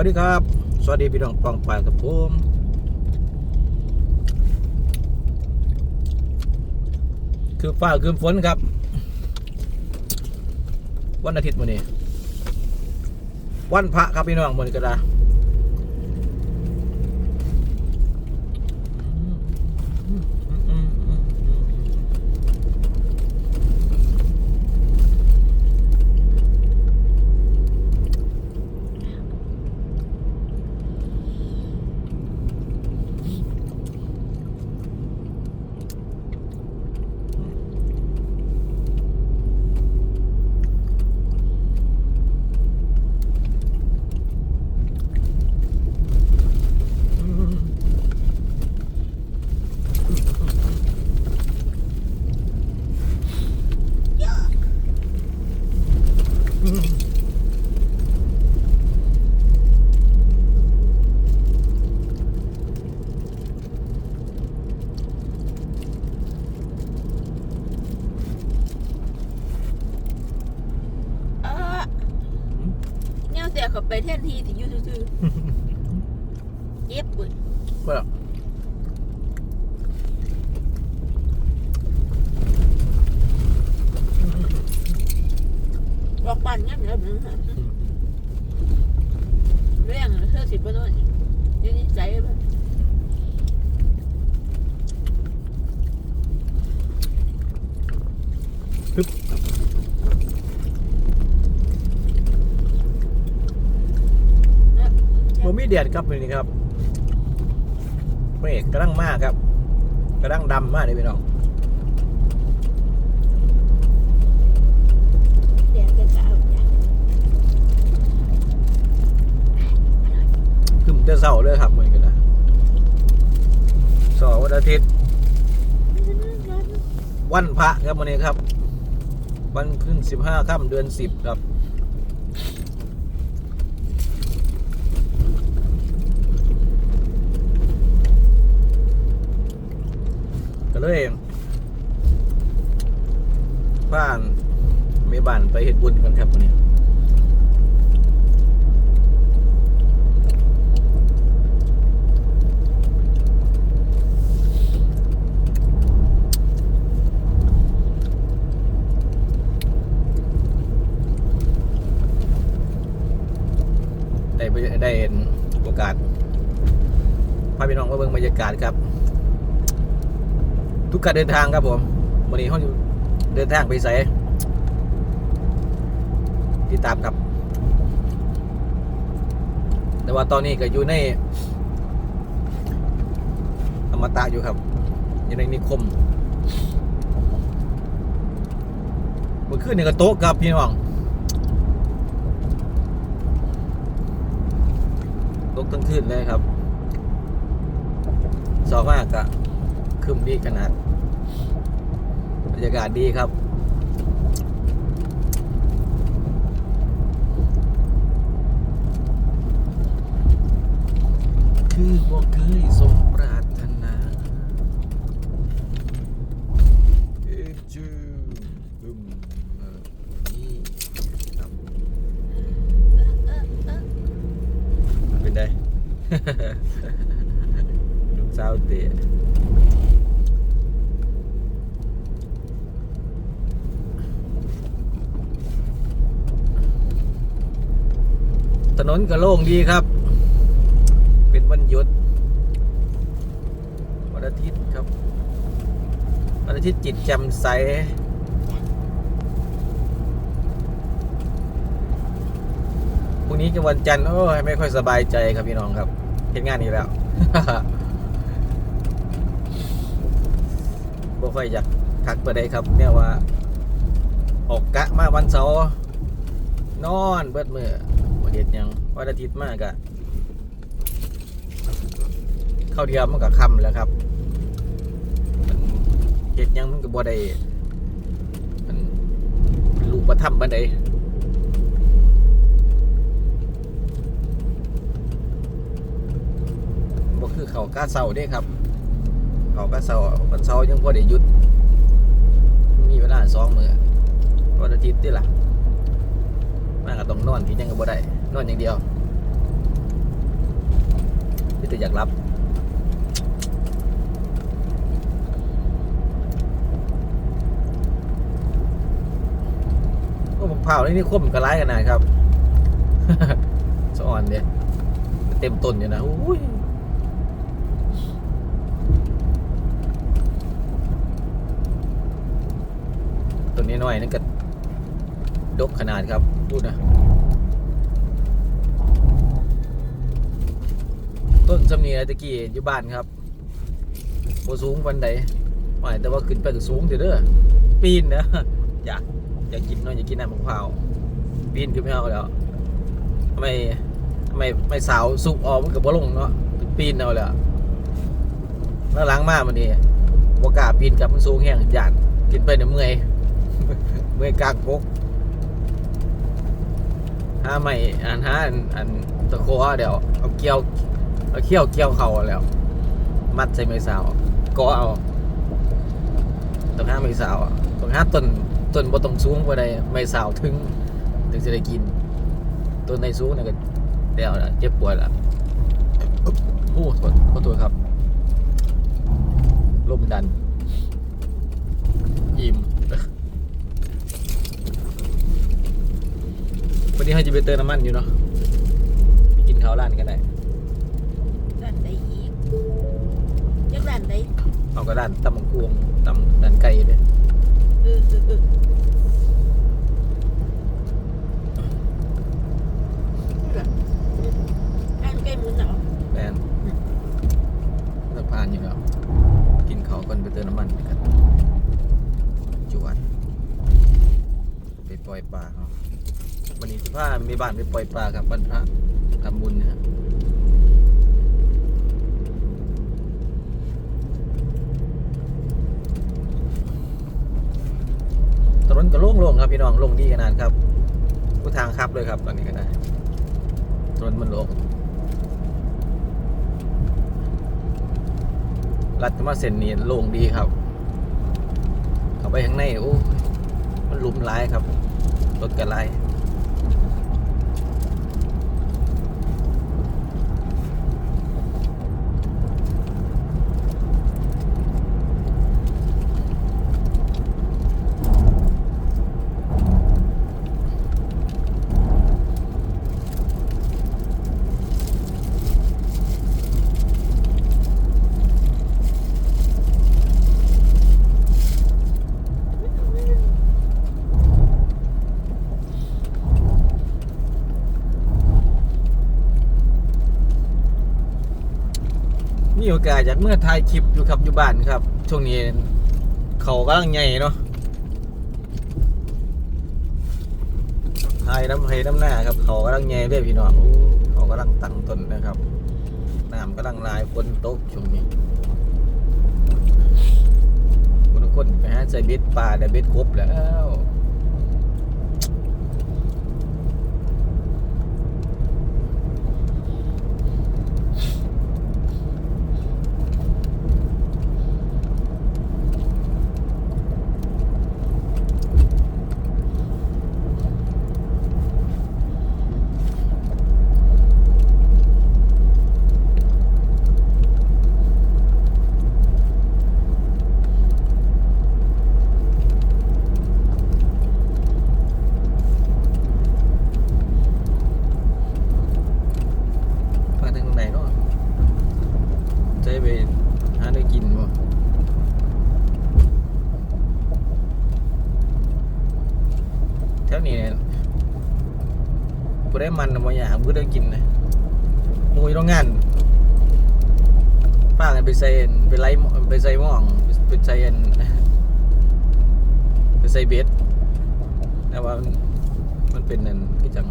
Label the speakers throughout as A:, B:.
A: สวัสดีครับ สวัสดีพี่น้องปองปายกับผมคือฟ้าคือฝนครับ วันอาทิตย์วันนี้ วันพระครับพี่น้องมนก็ได้
B: เออเนี่ยเสียเขาไปเท่นทีที่อยูซื่อๆเย็บปุ้ย
A: ก็แล้ว
B: บอก ปั่นเงี้ยเดี๋ยวนึงเรื่องเธอสิบปะโน่นอยืนใจแบบ
A: ผมมีเดียดครับมื้อนี้ครับเมฆกำลังมากครับกำลังดำมากเลยพี่น้อง
B: เดี๋ยวจะจะเอาอย่าง
A: คือมัน จะเศร้าเลยครับมือนี้ก็ได้สองวันอาทิตย์ วันพระครับวันนี้ครับ วันขึ้นสิบห้าค่ำเดือนสิบครับก็เลยบ้านไม่บ้านไปเฮ็ดบุญกันครับวันนี้ ได้ได้เห็นโอกาสพาพี่น้องมาเบิ่งบรรยากาศครับ ทุกการเดินทางครับผมวันนี้เขาเดินทางไปใส่ติดตามครับ แต่ว่าตอนนี้ก็อยู่ในอมตะอยู่ครับอยู่ในนิคมเมื่อคืนนี่ก็โต๊ะครับพี่น้อง ตกทั้งคืนเลยครับสองมากอะคืมดีขนาดบรรยากาศดีครับคือบอกเคยสมปรารถนาเอจูบึมเออนี่ครับ เป็นไง ลูกสาวเตะถนนก็โล่งดีครับ เป็นวันหยุดวันอาทิตย์ครับ วันอาทิตย์จิตแจ่มใสพรุ่งนี้จะวันจันทร์โอ้ยไม่ค่อยสบายใจครับพี่น้องครับ เห็นงานนี้แล้ว บ่ค่อยอยากทักไปได้ครับ เนี่ยว่า ออกกะมาวันเสาร์นอนเบิดมือบ่เฮ็ดยังวันอาทิตย์มากะเข้าเดียวมันก็ค่ำแล้วครับมันเฮ็ดยังมันก็บ่ได้มันลูกประทับบันได บ่ คือเขาก้าเศร้าเด้ครับ เขาก้าเศร้าวันเสายังพอได้หยุด มีเวลาสองมือวันอาทิตย์นี่ล่ะมันก็ต้องนอนที่ยังก็บ่ได้นอนอย่างเดียวแต่อยากรับโอ้มะพร้าวนี่นี่คมกระไรกันนะครับสะอ่อนเนี่ยเต็มต้นอยู่นะอุ้ยต้ น้อยนั่นก็ดกขนาดครับพูดนะต้นสำเนียตะกี้อยู่บ้านครับโบสูงปันใดไม่แต่ว่าขึ้นไปก็สูงเถอะเด้อปีนนะอยากอยากกินเนาะอยากกินน้ำมะพร้าวปีนขึ้นไม่เอาแล้วทำไมทำไมไม่สาวสุกออกมันกับบ่ลงเนาะปีนเอาแล้วแล้วล้างมากมันนี่บกาปีนกับมันสูงแห้งอยากกินไปเนี่ยเมื่อย เมื่อยกากกกหาไม่อันหาอันอันตะโคเอาเดี๋ยวเอาเกี่ยวเอาเขี้ยวเกี่ยวเข่าแล้ว มัดใส่ไม้สาวก็เอาต้องห้าไม้สาวต้องห้าต้นต้นบ่ต้องสูงกว่าใดไม้สาวถึง ถึงจะได้กินต้นในสูงเนี่ยก็เดี๋ยวละเจ็บปวดละโอ้ขอขอตัวครับลมดัน อิ่ม วันนี้ ให้จะไปเติมน้ำมันอยู่เนาะไปกินข้าวร้านกันได้
B: ด้านใดอีกจักด้านใด
A: เอาก็ร้านตำบักกวงตำดันไก่เลย
B: เออเออเออด้านใกล้มือหนาว
A: แมนสะพานอยู่แล้วกินข้าวก่อนไปเติมน้ำมันกันจวดไปปล่อยปลาครับ วันนี้สิพามีบ้านไปปล่อยปลาครับบ้านพระทำบุญนะฮะถนนก็โล่งๆครับพี่น้องโล่งดีขนาดครับผู้ทางครับเลยครับ ตอนนี้ก็ได้ถนนมันโล่งรัดมาเส้นนี้โล่งดีครับ เข้าไปข้างในโอ้มันหลุมหลายครับรถกระไรมี โอกาสจากเมื่อถ่ายคลิปอยู่ครับอยู่บ้านครับ ช่วงนี้เขากำลังใหญ่เนาะถ่ายน้ำให้น้ำหน้าครับ เขากำลังใหญ่เด้อพี่น้องเขากำลังตั้งต้นนะครับน้ำกำลังลายฝนตกช่วงนี้คนคนไปหาใส่เบ็ดปลาได้เบ็ดครบแล้ว มาทางไหนเนาะจะ ไปหาได้กินบ่แถวนี้เนี่ยบ่ได้มันบ่อยากบ่ได้กินนะหมูยโรงงานป้ากันไปใส่อันไปไล่ไปใส่หม้องไปใส่อันไปใส่เบ็ดแต่ว่ามันมันเป็นนั่นคือจัง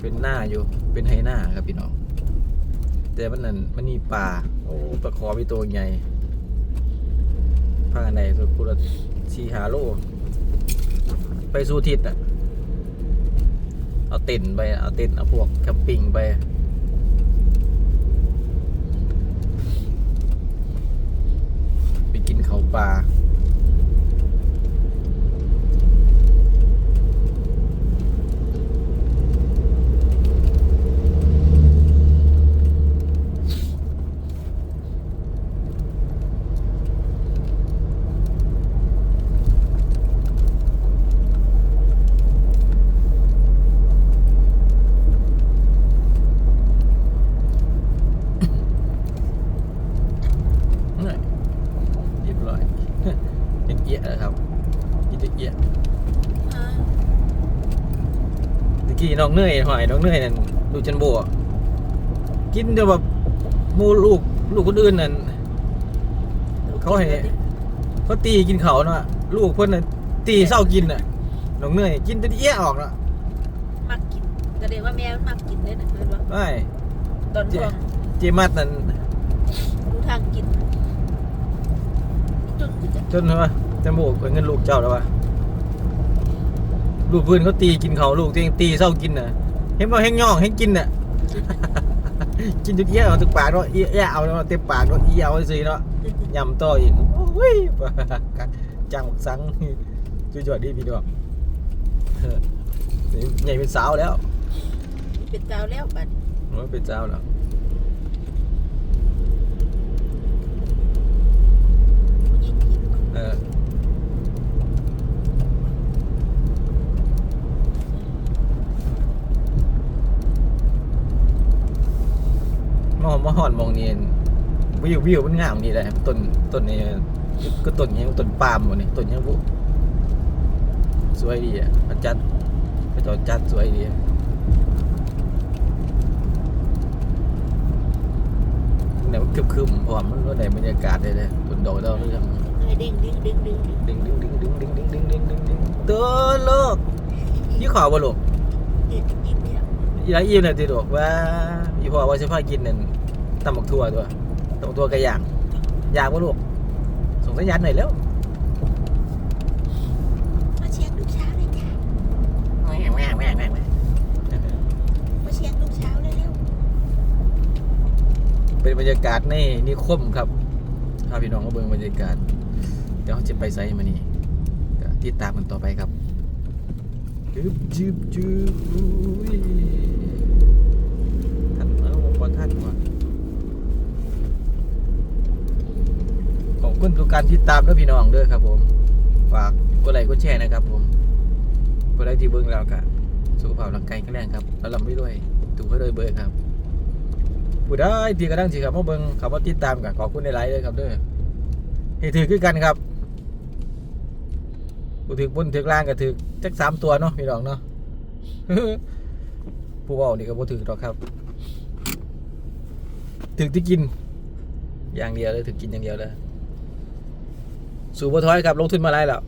A: เป็นหน้าอยู่ เป็นไฮหน้าครับพี่น้อง แต่มันนั่นมันมีป่าโอ้ปลาคอมีตัวใหญ่ภาคอันใดสุดพุระชีหาโล ไปสู่ทิศอะ เอาเต็นไปเอาเต็นเอาพวกแคมปิ้งไปไปกินเขาปลา ร้อย กิ นเอี้ยนะครับกินเอี้ย
B: อ่า
A: ตะกี้น้องเนยหอยน้องเนยนั่นลูกจันโบอะกินเดี๋ยวแบบหมูลูกลูกคนอื่นนั่นเขาให้เขาตีกินเขาเนาะลูกเพิ่นน่ะตีเศร้ากินน่ะน้องเนยกินแตะเอี้ยออกเนาะ
B: มักกินก็เรียกว่าแม่มันมักกินได้นะเห็นว่า
A: ไม่
B: ตอนช่วง
A: เจมัดนั่น
B: ดูทางกินจนคือจะ
A: จนว่า จันโบเป็นเงินลูกเจ้าแล้ววะลูกเพื่อนเขาตีกินเขาลูกตัวเองตีเศร้ากินน่ะ เห็นว่าแห้งย่องแห้งกินน่ะ กินจนเอี้ยเอาถึงปากเนาะเอี้ยเอาเนาะเต็มปากเนาะเอี้ยเอาสิเนาะยำต่ออีกโอ้ยจังบักสังจุยจอดดีพี่ดอกเออนี่ใหญ่เป็นสาวแล้ว
B: เป็นเจ้าแล้วบัด
A: โอ้ยเป็นสาวแล้ว
B: ผู้หญิงกิน
A: เออ มองมาหอนมองนี่วิววิวมันงามดีเลยต้นต้นนี้ก็ต้นนี้ต้นปาล์มหมดนี่ต้นนี้บุสวยดีอะจัดเขาจอจัดสวยดีเนี่ยมันคึมๆเพราะว่ามันก็ได้บรรยากาศได้เลยต้นดอกดาเรือง
B: ให้เด้งดึงดึงดึงดึง
A: ดึงดึงดึงดึงดึงดึงดึงดึงดึงดึงตัวลูกยี่ขาวบลูก
B: เด็กกินเนี่ย
A: ยี่ไรอิ่มเลยติลูกว่าอีพ่อว่าสิพากินนั่นตำบักทั่วตัวตำบักทั่วกระย่างอยากบ่ลูกส่งสัญญาณหน่อยแล้ว
B: มาเชียงลูกเช้าเลยจ้า
A: แม่แม่แม่แม่แม่
B: มาเชียงลูกเช้าเลยเร็ว
A: เป็นบรรยากาศในนิคมครับพาพี่น้องมาเบิ่งบรรยากาศเดี๋ยวเราจะไปไซมานี่ก็ติดตามกันต่อไปครับจึบจึบจึบอุ้ยท่านเออบ่ ท่านว่ะขอบคุณทุกการติดตามด้วยพี่น้องด้อครับ ผม ฝากกดไลค์กดแชร์นะครับ ผมกดไลค์ที่เบิ้งแล้วก็สุขภาพร่างกายแข็งแรงครับแล้วลำไปด้วยถูกให้ด้วยเบอร์ครับผู้ได้ที่กระดังสิครับมาเบิ้งคำว่าติดตามกันขอบคุณในไลค์เลยครับด้อให้ถือคือกันครับผู้ถือบนถือล่างก็ถือจักสามตัวเนาะพี่น้องเนาะผู้ว่านี่ก็บ่ถือหรอกครับ ถือที่กิน อย่างเดียวเลยถือกินอย่างเดียวเลยสู่บ่ถอยครับลงทุนมาไรแล้ว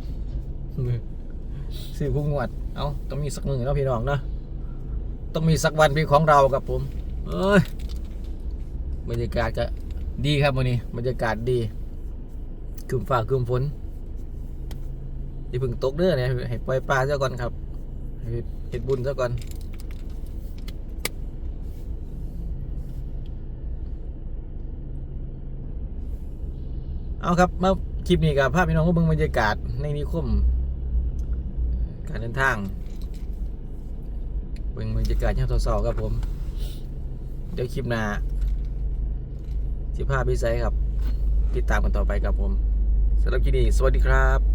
A: ซื้อผู้งวด เอาต้องมีสักมือเนาะพี่น้องเนาะต้องมีสักวันเป็นของเราครับผม เอ้ยบรรยากาศก็ดีครับวันนี้บรรยากาศดีคืมฟ้าคืมฝนอย่าเพึ่งตกเด้อเนี่ยให้ปล่อยปลาซะก่อนครับให้เฮ็ดบุญซะก่อน เอาครับมาคลิปนี้กับภาพพี่น้องก็เบิ่งบรรยากาศในนิคม การเดินทางเบิ่งบรรยากาศย่ามสาๆครับผม เดี๋ยวคลิปหน้าสิภาพพิไซครับ ติดตามกันต่อไปครับผมสำหรับคลิปนี้สวัสดีครับ